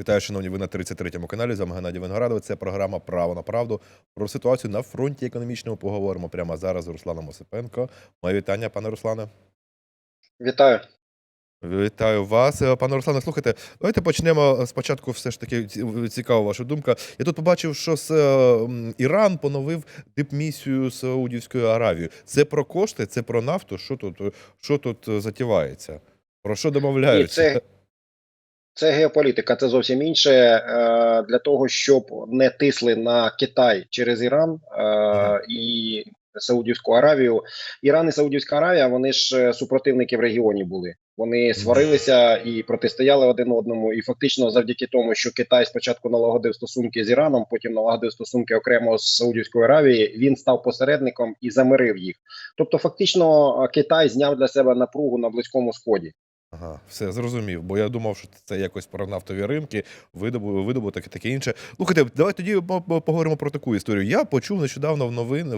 Вітаю, шановні, ви на 33-му каналі. З вами Геннадій Виноградов. Це програма Право на правду. Про ситуацію на фронті економічному поговоримо прямо зараз з Русланом Осипенко. Моє вітання, пане Руслане. Вітаю. Вітаю вас, Е, пане Руслане. Слухайте, давайте почнемо спочатку. Все ж таки цікава ваша думка. Я тут побачив, що з, е, Іран поновив дипмісію з Саудівською Аравією. Це про кошти, це про нафту. Що тут, е, що тут затівається? Про що Ні, домовляються? Це, геополітика, це зовсім інше. Е, Для того, щоб не тисли на Китай через Іран е, і Саудівську Аравію. Іран і Саудівська Аравія вони ж е, супротивники в регіоні були. Вони сварилися і протистояли один одному. І фактично, завдяки тому, що Китай спочатку налагодив стосунки з Іраном, потім налагодив стосунки окремо з Саудівською Аравією. Він став посередником і замирив їх. Тобто, фактично, Китай зняв для себе напругу на близькому сході. Ага, все зрозумів. Бо я думав, що це якось про нафтові ринки, видобу- видобуток і таке інше. Слухайте, давай тоді по- по- поговоримо про таку історію. Я почув нещодавно в новин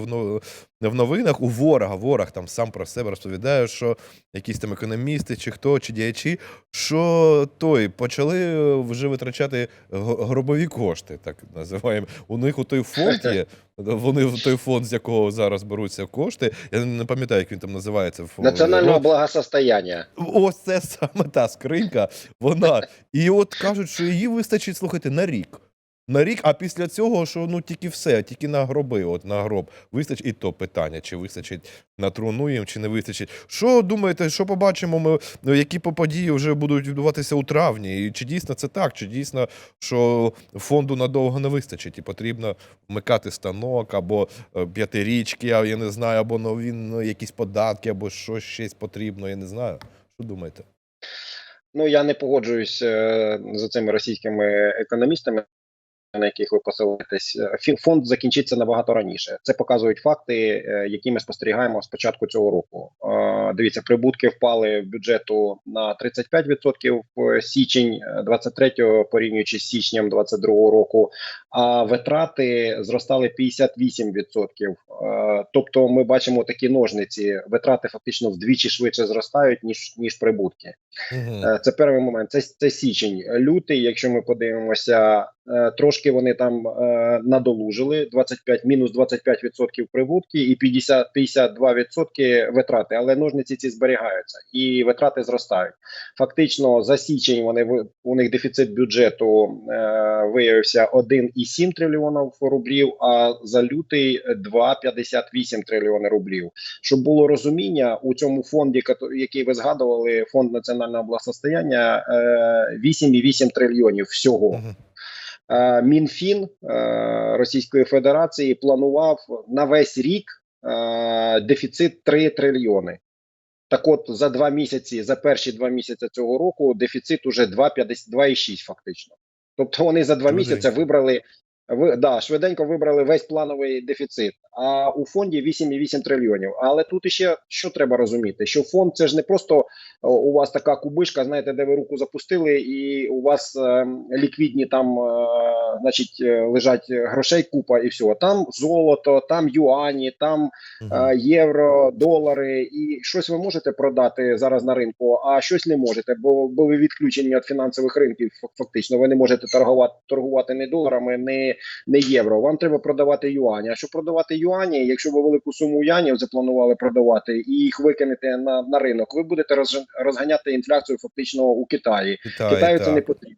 в, новинах у ворога. Ворог там сам про себе розповідає, що якісь там економісти, чи хто, чи діячі, що той почали е, вже витрачати гробові кошти, так називаємо. У них у той фонд є. Вони в той фонд, з якого зараз беруться кошти. Я не пам'ятаю, як він там називається. Національного благосостояння. Ось це саме та скринька, вона. І от кажуть, що її вистачить, слухайте, на рік. На рік, а після цього, що ну тільки все, тільки на гроби, от на гроб. Вистачить і то питання, чи вистачить на труну їм, чи не вистачить. Що думаєте, що побачимо ми, ну, які по- події вже будуть відбуватися у травні? І чи дійсно це так? Чи дійсно, що фонду надовго не вистачить, і потрібно вмикати станок, або е, п'ятирічки, а я не знаю, або нові ну, якісь податки, або щось щось потрібно, я не знаю. Що думаєте? Ну я не погоджуюсь е, з цими російськими економістами. На яких ви посилаєтесь, Е, фонд закінчиться набагато раніше. Це показують факти, е, які ми спостерігаємо з початку цього року. Е, Дивіться, прибутки впали в бюджету на 35% в січень 23-го, порівнюючи з січнем 22-го року. А витрати зростали 58%. Е, Тобто, ми бачимо такі ножниці. Витрати фактично вдвічі швидше зростають ніж ніж прибутки. Це перший момент. Це, це січень. Лютий, якщо ми подивимося, трошки вони там е, надолужили 25, мінус 25% прибутки і 50, 52% витрати. Але ножниці ці зберігаються і витрати зростають. Фактично, за січень вони у них дефіцит бюджету е, виявився 1,7 трильйонів рублів, а за лютий 2,58 трильйони рублів. Щоб було розуміння, у цьому фонді, який ви згадували, фонд національного благосостояння, е, 8,8 трильйонів всього. Е, Мінфін е, Російської Федерації планував на весь рік е, дефіцит 3 трильйони. Так от за два місяці, за перші два місяці цього року, дефіцит уже 2,6 фактично. Тобто вони за два місяці вибрали ви, да, швиденько вибрали весь плановий дефіцит. А у фонді 8,8 трильйонів. Але тут іще що треба розуміти: що фонд це ж не просто у вас така кубишка, знаєте, де ви руку запустили, і у вас е, ліквідні там, е, значить, е, лежать грошей купа і всього. Там золото, там юані, там е, євро, долари, і щось ви можете продати зараз на ринку, а щось не можете, бо, бо ви відключені від фінансових ринків. фак- Фактично, ви не можете торгувати торгувати не доларами, не, не євро. Вам треба продавати юані. А щоб продавати юані, якщо ви велику суму юанів запланували продавати і їх викинете на, на ринок, ви будете розганяти інфляцію фактично у Китаї. Китай, Китаю це не потрібно.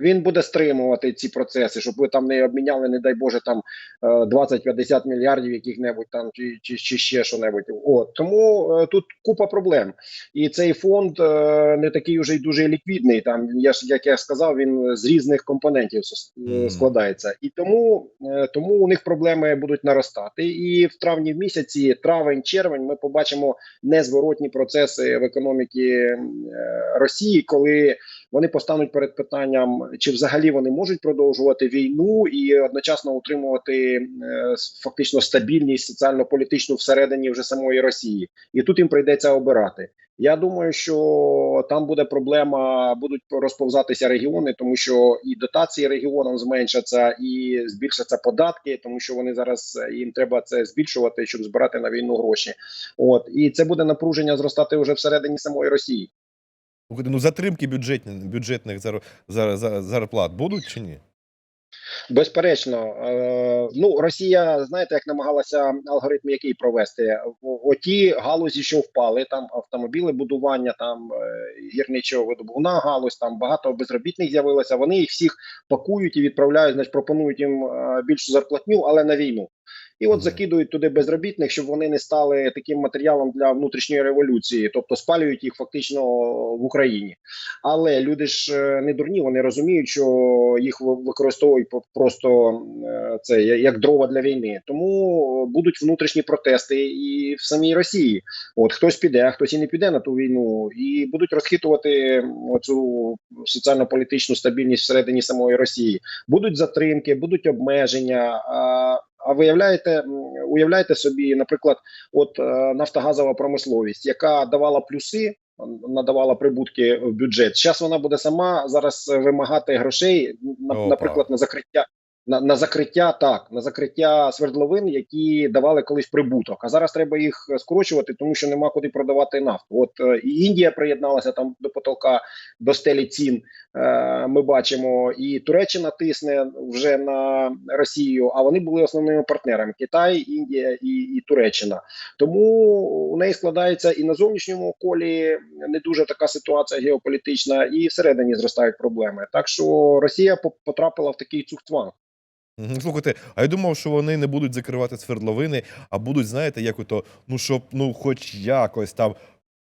Він буде стримувати ці процеси, щоб ви там не обміняли, не дай Боже, там е, 20-50 мільярдів яких-небудь там чи, чи, чи ще що-небудь. От тому е, тут купа проблем. І цей фонд е, не такий уже й дуже ліквідний. Там я ж як я сказав, він з різних компонентів е, складається, і тому, е, тому у них проблеми будуть наростати. І в травні в місяці, травень, червень, ми побачимо незворотні процеси в економіки е, Росії, коли вони постануть перед питанням, чи взагалі вони можуть продовжувати війну і одночасно утримувати е, фактично стабільність соціально-політичну всередині вже самої Росії, і тут їм прийдеться обирати. Я думаю, що там буде проблема, будуть розповзатися регіони, тому що і дотації регіонам зменшаться, і збільшаться податки, тому що вони зараз е, їм треба це збільшувати, щоб збирати на війну гроші. От і це буде напруження зростати вже всередині самої Росії. Ну затримки бюджетні, бюджетних зар, зар, зар, зарплат будуть чи ні? Безперечно, е, ну Росія, знаєте, як намагалася алгоритм який провести? Оті галузі, що впали, там автомобіли, будування, там е, гірничого видобувна галузь, там багато безробітних з'явилося. Вони їх всіх пакують і відправляють, значить, пропонують їм е, більшу зарплатню, але на війну. І от закидують туди безробітних, щоб вони не стали таким матеріалом для внутрішньої революції, тобто спалюють їх фактично в Україні. Але люди ж е, не дурні, вони розуміють, що їх використовують просто е, це як дрова для війни. Тому будуть внутрішні протести і в самій Росії. От хтось піде, а хтось і не піде на ту війну, і будуть розхитувати оцю соціально-політичну стабільність всередині самої Росії. Будуть затримки, будуть обмеження. А, виявляєте, уявляєте собі, наприклад, от е, нафтогазова промисловість, яка давала плюси, надавала прибутки в бюджет. Зараз вона буде сама зараз вимагати грошей, на- наприклад, на закриття. На, на закриття так, на закриття свердловин, які давали колись прибуток. А зараз треба їх скорочувати, тому що нема куди продавати нафту. От е, і Індія приєдналася там до потолка, до стелі цін. Е, ми бачимо, і Туреччина тисне вже на Росію. А вони були основними партнерами: Китай, Індія і, і Туреччина. Тому у неї складається і на зовнішньому колі не дуже така ситуація геополітична, і всередині зростають проблеми. Так що Росія по- потрапила в такий цухтванг. Мгм. Слухайте, а я думав, що вони не будуть закривати свердловини, а будуть, знаєте, як ото, ну щоб ну хоч якось там.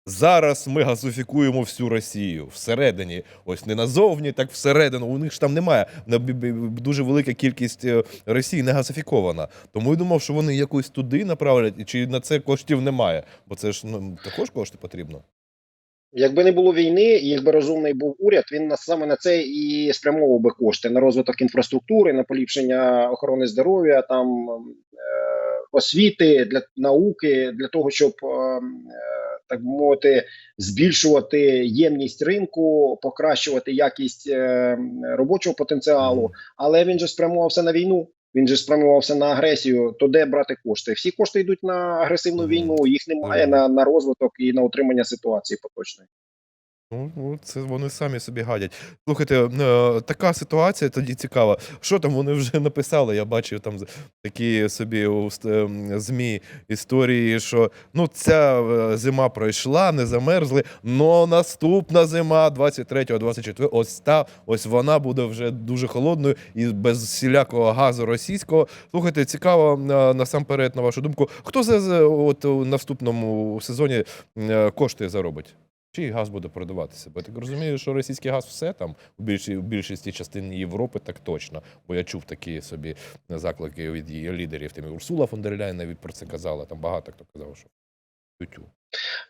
Зараз ми газифікуємо всю Росію всередині, ось не назовні, так всередину. У них ж там немає дуже велика кількість е, Росії не газифікована. Тому я думав, що вони якось туди направлять, чи на це коштів немає, бо це ж ну, також кошти потрібно. Якби не було війни, і якби розумний був уряд, він на саме на це і спрямовував би кошти на розвиток інфраструктури, на поліпшення охорони здоров'я, там е, освіти для науки, для того, щоб е, е, так би мовити, збільшувати ємність ринку, покращувати якість е, робочого потенціалу. Але він же спрямувався на війну. Він же спрямувався на агресію. То де брати кошти? Всі кошти йдуть на агресивну війну. Їх немає на, на розвиток і на утримання ситуації поточної. Ну, ну, це вони самі собі гадять. Слухайте, е, така ситуація тоді цікава. Що там вони вже написали? Я бачив там такі собі у ем, ЗМІ історії, що ну ця е, зима пройшла, не замерзли. но наступна зима, 23-24, ось та ось вона буде вже дуже холодною і без всілякого газу російського. Слухайте, цікаво е, насамперед, на вашу думку, хто за от у наступному сезоні кошти заробить? Чий газ буде продаватися? Бо я так розумію, що російський газ все там у більшій у більшості частин Європи так точно. Бо я чув такі собі заклики від її лідерів. Там і Урсула фон дер Ляйн навіть про це казала. Там багато хто казав, що тютю.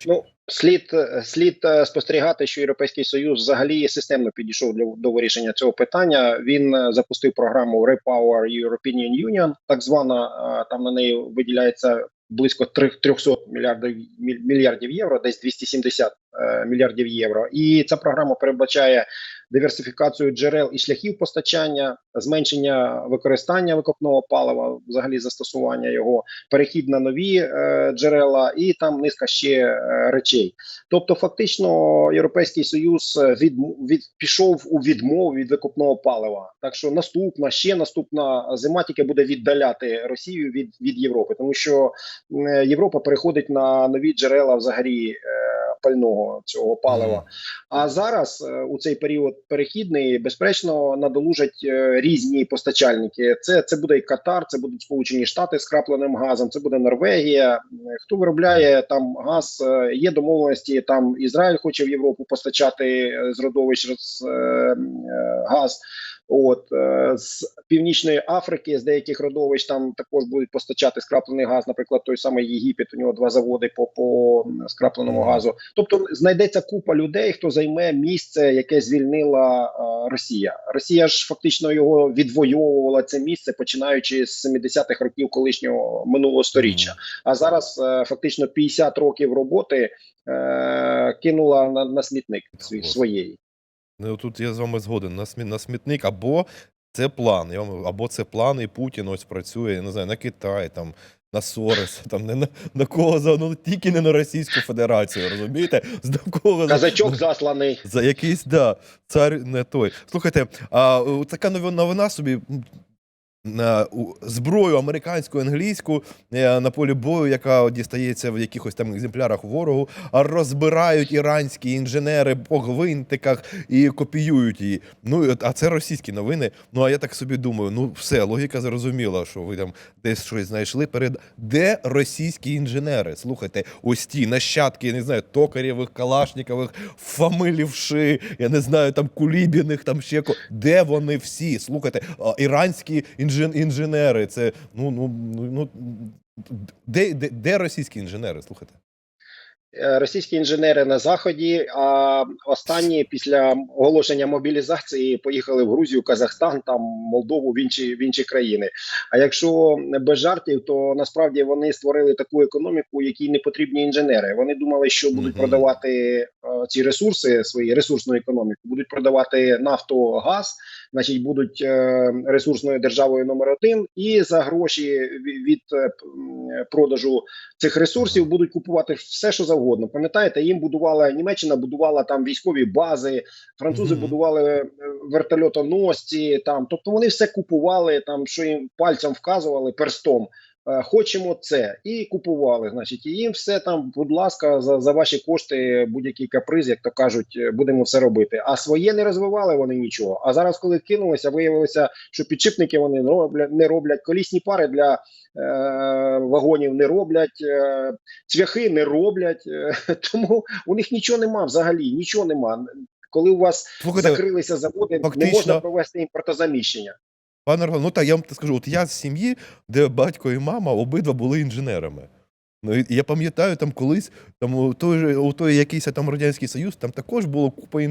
Ну слід е, слід е, спостерігати, що Європейський Союз взагалі системно підійшов для до вирішення цього питання. Він е, запустив програму Repower European Union, так звана там на неї виділяється близько три- 300 мільярдів мільярдів євро, десь 270 е, мільярдів євро. І ця програма передбачає диверсифікацію джерел і шляхів постачання, зменшення використання викопного палива, взагалі застосування його, перехід на нові е, джерела, і там низка ще е, речей. Тобто, фактично, Європейський Союз е, від, від пішов у відмову від викопного палива. Так що наступна ще наступна зима тільки буде віддаляти Росію від, від Європи, тому що е, Європа переходить на нові джерела взагалі е, пального цього палива. А зараз е, у цей період перехідний, безперечно, надолужать е, різні постачальники. Це, це буде і Катар, це будуть Сполучені Штати з крапленим газом, це буде Норвегія. Хто виробляє там газ? Е, Є домовленості. Там Ізраїль хоче в Європу постачати з родовищ роз- газ. От е, з північної Африки, з деяких родовищ там також будуть постачати скраплений газ. Наприклад, той самий Єгипет, у нього два заводи по, по скрапленому газу. Тобто знайдеться купа людей, хто займе місце, яке звільнила е, Росія. Росія ж фактично його відвоювала це місце, починаючи з 70-х років колишнього минулого сторіччя. А зараз е, фактично 50 років роботи е, кинула на, на смітник своєї. Ну тут я з вами згоден на смі- на смітник, або це план. Я вам- або це план, і Путін ось працює, я не знаю, на Китай там. на Сорес, там не на, на кого за ну тільки не на Російську Федерацію, розумієте? З кого за- Казачок засланий. за якийсь, да, цар не той. Слухайте, а така новина собі. Зброю американську, англійську е, на полі бою, яка дістається в якихось там екземплярах ворогу, а розбирають іранські інженери по гвинтиках і копіюють її. Ну а це російські новини. Ну а я так собі думаю, ну все, логіка зрозуміла, що ви там десь щось знайшли. Перед де російські інженери? Слухайте, ось ті нащадки, я не знаю, токарєвих, калашнікових, фамилівши, я не знаю, там кулібіних, там ще. Де вони всі? Слухайте, іранські інжен... інженери. Це ну ну ну. ну де, де, де російські інженери? Слухайте. Е, Російські інженери на заході, а останні після оголошення мобілізації поїхали в Грузію, Казахстан, там Молдову, в інші в інші країни. А якщо без жартів, то насправді вони створили таку економіку, якій не потрібні інженери. Вони думали, що будуть продавати е, ці ресурси, свої ресурсну економіку, будуть продавати нафту, газ, значить, будуть е, ресурсною державою номер один, і за гроші від е, продажу цих ресурсів будуть купувати все, що завгодно. Пам'ятаєте, їм будувала Німеччина, будувала там військові бази, французи Мгм. будували е, вертольотоносці. Там, тобто вони все купували, там що їм пальцем вказували перстом. Е, Хочемо це і купували. Значить, і їм все там, будь ласка, за, за ваші кошти, будь-який каприз, як то кажуть, е, будемо все робити. А своє не розвивали вони нічого. А зараз, коли кинулися, виявилося, що підшипники вони не роблять, не роблять колісні пари для е, вагонів не роблять, е, цвяхи не роблять. Е, тому у них нічого нема взагалі, нічого нема. Коли у вас Слухайте, закрилися заводи, не можна провести імпортозаміщення. Пане Роман, ну так, я вам скажу, от я з сім'ї, де батько і мама обидва були інженерами. Ну, і я пам'ятаю, там колись, там у той, у той якийсь там Радянський Союз, там також було купа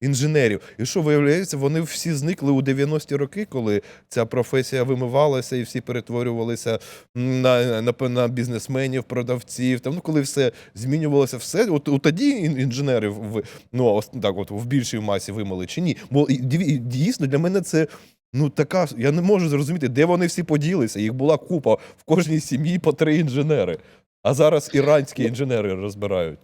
інженерів. І що виявляється, вони всі зникли у 90-ті роки, коли ця професія вимивалася і всі перетворювалися на, на, на бізнесменів, продавців. Там, ну, коли все змінювалося, все, от, от тоді ін- інженерів в, ну, так, от, в більшій масі вимили чи ні. Бо дійсно для мене це Ну, така я не можу зрозуміти, де вони всі поділися. Їх була купа в кожній сім'ї по три інженери. А зараз іранські інженери розбирають.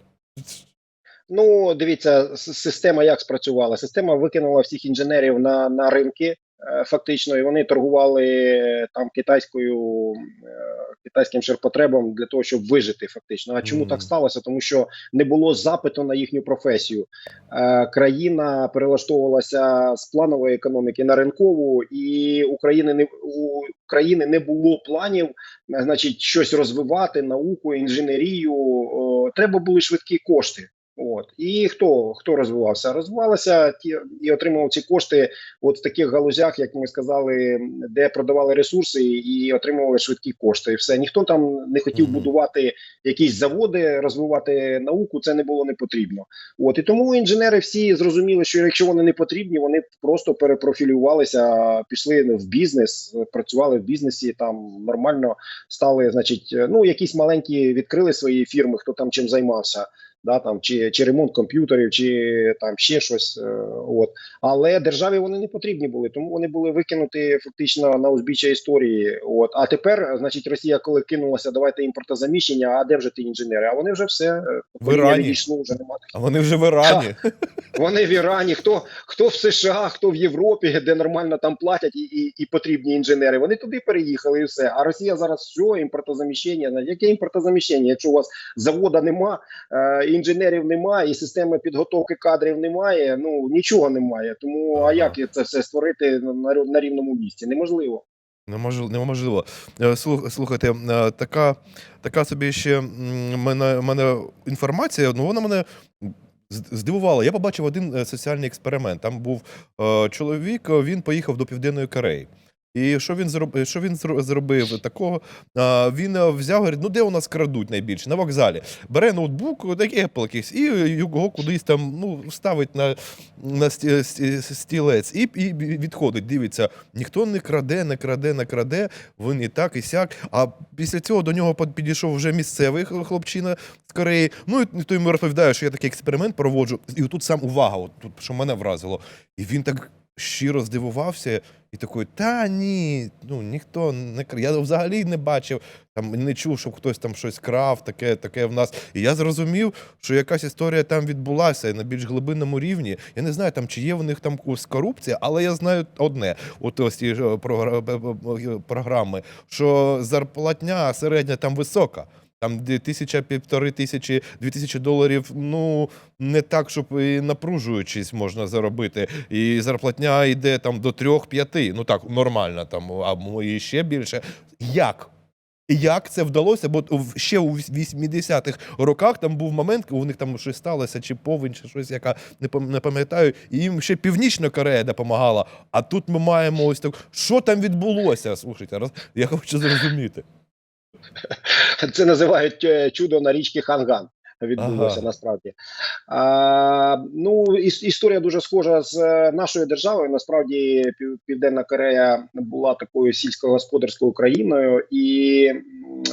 Ну, дивіться, система як спрацювала. Система викинула всіх інженерів на, на ринки. Е, Фактично, і вони торгували там китайською е, китайським ширпотребом для того, щоб вижити. Фактично. А чому Мгм. так сталося? Тому що не було запиту на їхню професію. Е, Країна перелаштовувалася з планової економіки на ринкову, і України не у країни не було планів, значить, щось розвивати, науку, інженерію. Треба були швидкі кошти. От і хто хто розвивався? Розвивалися ті і отримував ці кошти от в таких галузях, як ми сказали, де продавали ресурси і отримували швидкі кошти. І все ніхто там не хотів Мгм. будувати якісь заводи, розвивати науку. Це не було не потрібно. От і тому інженери всі зрозуміли, що якщо вони не потрібні, вони просто перепрофілювалися, пішли в бізнес, працювали в бізнесі. Там нормально стали, значить, ну якісь маленькі відкрили свої фірми, хто там чим займався да, там, чи, чи ремонт комп'ютерів, чи там ще щось. Е, от. Але державі вони не потрібні були, тому вони були викинуті фактично на узбіччя історії. От. А тепер, значить, Росія, коли кинулася, давайте імпортозаміщення, а де вже ті інженери? А вони вже все е, покоління Ірані. відійшло, вже немає. А вони вже в Ірані. Вони в Ірані, хто, хто в США, хто в Європі, де нормально там платять і, і, і потрібні інженери. Вони туди переїхали і все. А Росія зараз все, імпортозаміщення. Яке імпортозаміщення? Якщо у вас завода нема, е, інженерів немає, і системи підготовки кадрів немає, ну нічого немає. Тому а як це все створити на, на, рівному місці? Неможливо. Неможливо. неможливо. Е, слух- Слухайте, е, така, така собі ще мене, мене інформація, ну вона мене здивувала. Я побачив один е, соціальний експеримент. Там був чоловік, він поїхав до Південної Кореї. І що він зробив? Що він зробив такого? А, він е, взяв, говорить, ну де у нас крадуть найбільше? На вокзалі. Бере ноутбук, Apple якийсь, і його кудись там ну, ставить на, на сті- сті- стілець і, і відходить. Дивиться, ніхто не краде, не краде, не краде. Він і так, і сяк. А після цього до нього підійшов вже місцевий хлопчина з Кореї. Ну і той йому розповідає, що я такий експеримент проводжу. І тут сам увага, от тут що мене вразило. І він так щиро здивувався і такий, та ні, ну ніхто не кра- Я взагалі не бачив, там не чув, щоб хтось там щось крав, таке, таке в нас. І я зрозумів, що якась історія там відбулася на більш глибинному рівні. Я не знаю, там чи є в них там якась корупція, але я знаю одне: от ось ці ж, е, програ- б- б- програми, що зарплатня середня там висока. Там тисяча, півтори тисячі, дві тисячі доларів. Ну не так, щоб і напружуючись можна заробити. І зарплатня йде там до трьох-п'яти. Ну так, нормально там, а і ще більше. Як? Як це вдалося? Бо ще у 80-х роках там був момент, у них там щось сталося, чи повінь, чи щось, яка не пам'ятаю, і їм ще Північна Корея допомагала. А тут ми маємо ось так. Що там відбулося? Слухайте, я хочу зрозуміти. Це називають е, чудо на річці Ханган. Відбулося Ага. насправді. А, ну, іс- історія дуже схожа з е, нашою державою. Насправді, Пів- Південна Корея була такою сільськогосподарською країною, і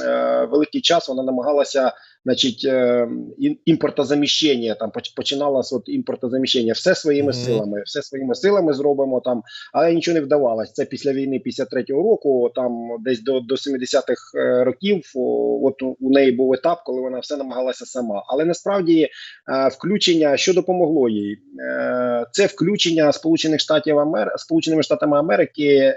е, великий час вона намагалася, значить, е, ім- імпортозаміщення, там поч- починала з от імпортозаміщення. Все своїми Мгм. силами, все своїми силами зробимо там, але нічого не вдавалось. Це після війни 53-го року, там десь до, до 70-х е, років. От у, неї був етап, коли вона все намагалася сама. Але насправді е, включення, що допомогло їй, це включення Сполучених Штатів Амер... Сполученими Штатами Америки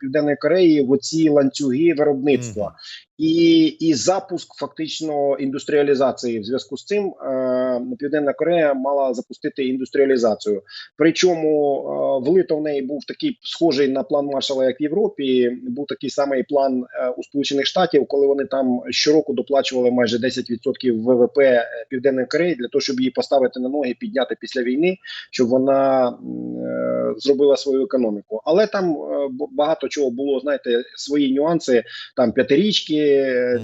Південної Кореї в оці ланцюги виробництва. Мгм. І, і запуск фактично індустріалізації. В зв'язку з цим е, Південна Корея мала запустити індустріалізацію. Причому е, влито в неї був такий схожий на план Маршала, як в Європі. Був такий самий план е, у Сполучених Штатів, коли вони там щороку доплачували майже 10% ВВП Південної Кореї для того, щоб її поставити на ноги, підняти після війни, щоб вона е, зробила свою економіку. Але там е, багато чого було, знаєте, свої нюанси. Там п'ятирічки, е.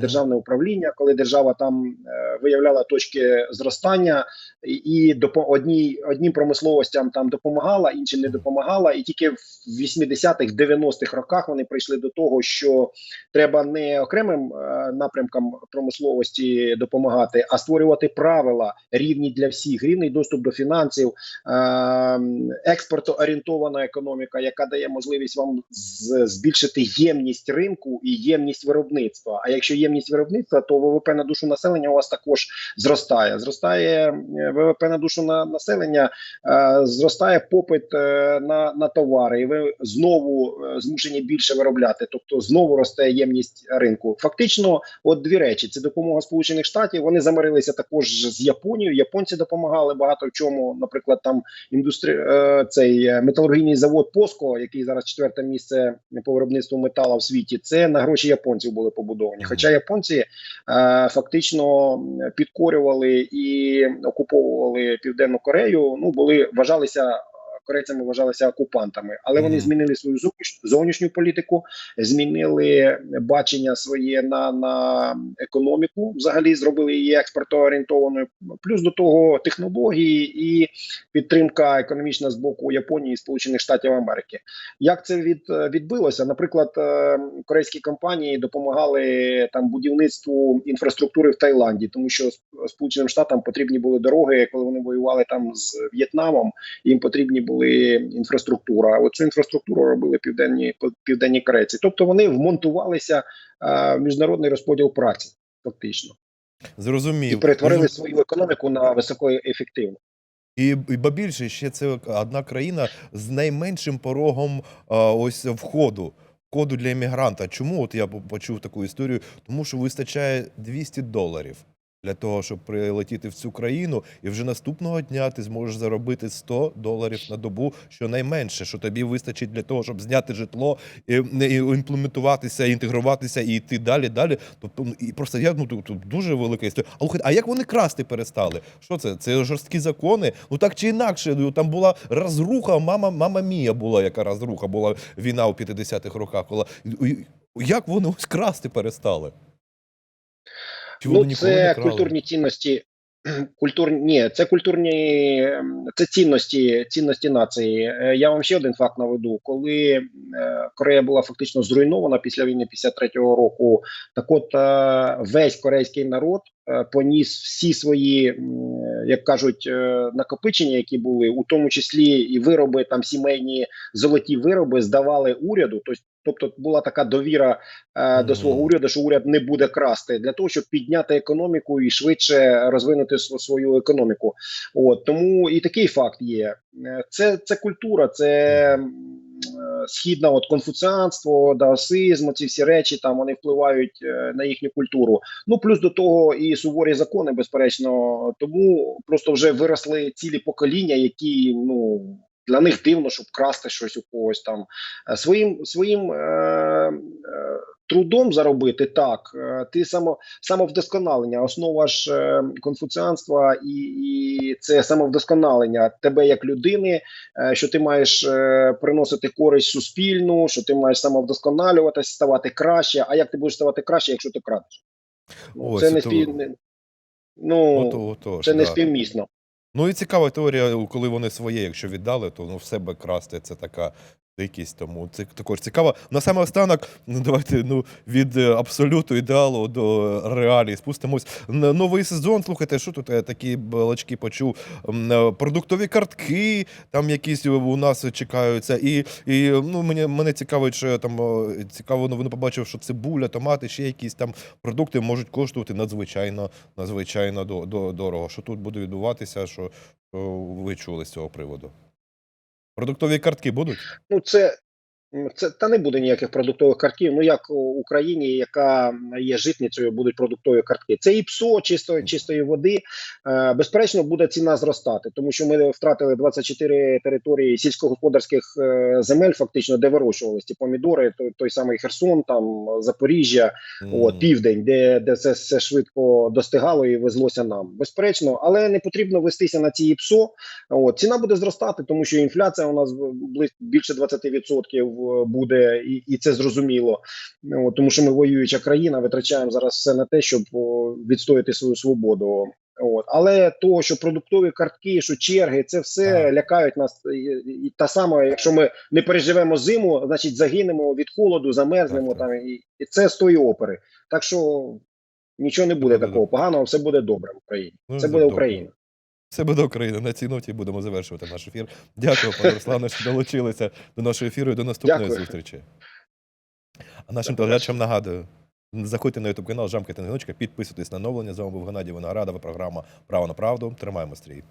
Державне управління, коли держава там е, виявляла точки зростання, і, допо- одній однім промисловостям там допомагала, іншим не допомагала. І тільки в 80-х, 90-х роках вони прийшли до того, що треба не окремим е, напрямкам промисловості допомагати, а створювати правила рівні для всіх, рівний доступ до фінансів, е, експортоорієнтована економіка, яка дає можливість вам збільшити ємність ринку і ємність виробництва. А якщо ємність виробництва, то ВВП на душу населення у вас також зростає. Зростає е, ВВП на душу на населення, е, зростає попит е, на, на товари, і ви знову змушені більше виробляти. Тобто знову росте ємність ринку. Фактично, от дві речі: це допомога Сполучених Штатів. Вони замирилися також з Японією. Японці допомагали багато в чому. Наприклад, там індустрі... цей металургійний завод Поско, який зараз четверте місце по виробництву металу в світі. Це на гроші японців були побудовані. Мгм. Хоча японці е, фактично підкорювали і окуповували Південну Корею. Ну були вважалися. Корейцями вважалися окупантами, але вони змінили свою зовніш- зовнішню політику, змінили бачення своє на, на економіку. Взагалі зробили її експортоорієнтованою. Плюс до того технології і підтримка економічна з боку Японії і Сполучених Штатів Америки. Як це від, відбилося? Наприклад, е, корейські компанії допомагали там будівництву інфраструктури в Таїланді, тому що Сполученим Штатам потрібні були дороги, коли вони воювали там з В'єтнамом. Їм потрібні були інфраструктура. А Оцю інфраструктуру робили південні південні корейці. Тобто вони вмонтувалися в міжнародний розподіл праці, фактично, і перетворили свою економіку на високоефективну. І, і ба більше ще це одна країна з найменшим порогом а, ось входу. Входу для іммігранта. Чому от я почув таку історію? Тому що вистачає 200 доларів для того, щоб прилетіти в цю країну, і вже наступного дня ти зможеш заробити 100 доларів на добу, що найменше, що тобі вистачить для того, щоб зняти житло, і, і імплементуватися, інтегруватися і йти далі, далі. Тобто, ну, і просто я ну тут дуже велика історія. А а як вони красти перестали? Що це? Це жорсткі закони? Ну так чи інакше, ну, там була розруха, мама, мама мія була, яка розруха була війна у 50-х роках. Коли як вони ось красти перестали? Ну, це культурні цінності. Культурні ні, це культурні це цінності, цінності нації. Е, Я вам ще один факт наведу. Коли е, Корея була фактично зруйнована після війни 53-го року, так от е, весь корейський народ поніс всі свої, як кажуть, накопичення, які були, у тому числі і вироби, там сімейні золоті вироби, здавали уряду. Тобто, тобто була така довіра е, до свого уряду, що уряд не буде красти для того, щоб підняти економіку і швидше розвинути свою економіку. От тому і такий факт є. Е, Це, це культура, це е, східне от конфуціанство, даосизм, ці всі речі там вони впливають е, на їхню культуру. Ну плюс до того і суворі закони, безперечно. Тому просто вже виросли цілі покоління, які ну. Для них дивно, щоб красти щось у когось там Е, своїм своїм е, е, трудом заробити так. е, Ти само самовдосконалення, основа ж е, конфуціанства, і, і це самовдосконалення тебе як людини, е, що ти маєш е, приносити користь суспільну, що ти маєш самовдосконалюватися, ставати краще. А як ти будеш ставати краще, якщо ти крадеш? Ну, Ось, це не то- спів... ну, Ото, ото ж, це не да. співмісно. Ну і цікава теорія, коли вони своє, якщо віддали, то ну в себе красти це така дикість. Тому це також цікаво. На саме останок, ну давайте ну від е, абсолюту ідеалу до реалій спустимось. Новий сезон. Слухайте, що тут я такі балачки почув? Е, Продуктові картки там якісь у нас чекаються. І, і ну мені мене цікавить, що там е, цікаво новину побачив, що цибуля, томати, ще якісь там продукти можуть коштувати надзвичайно, надзвичайно до, до, дорого. Що тут буде відбуватися? Що ви чули з цього приводу? Продуктові картки будуть? Ну, це, це та не буде ніяких продуктових картків. Ну як у Україні, яка є житницею, будуть продуктові картки. Це і ПСО чистої, чистої води. Е, безперечно, буде ціна зростати, тому що ми втратили 24 території сільськогосподарських е, земель, фактично, де вирощувалися ці помідори. Той, той самий Херсон, там Запоріжжя. От південь, де, де це все швидко достигало і везлося нам. Безперечно, але не потрібно вестися на ці ІПСО. От ціна буде зростати, тому що інфляція у нас більше 20% буде, і, і це зрозуміло. От, тому що ми воююча країна, витрачаємо зараз все на те, щоб відстояти свою свободу. От. Але того, що продуктові картки, що черги, це все Так. лякають нас. І, та сама, якщо ми не переживемо зиму, значить загинемо від холоду, замерзнемо Так, там і, і це з тої опери. Так що нічого не буде такого поганого, все буде добре в Україні. Ну, Це буде. Україна. Це буде Україна. На цій ноті будемо завершувати наш ефір. Дякую, пане Руслане, що долучилися до нашого ефіру і до наступної Дякую. зустрічі. А нашим телеглядачам нагадую. Заходьте на YouTube канал, жамкайте на гнучка, підписуйтесь на новлення. З вами був Геннадій Виноградова, програма Право на правду. Тримаємо стрій.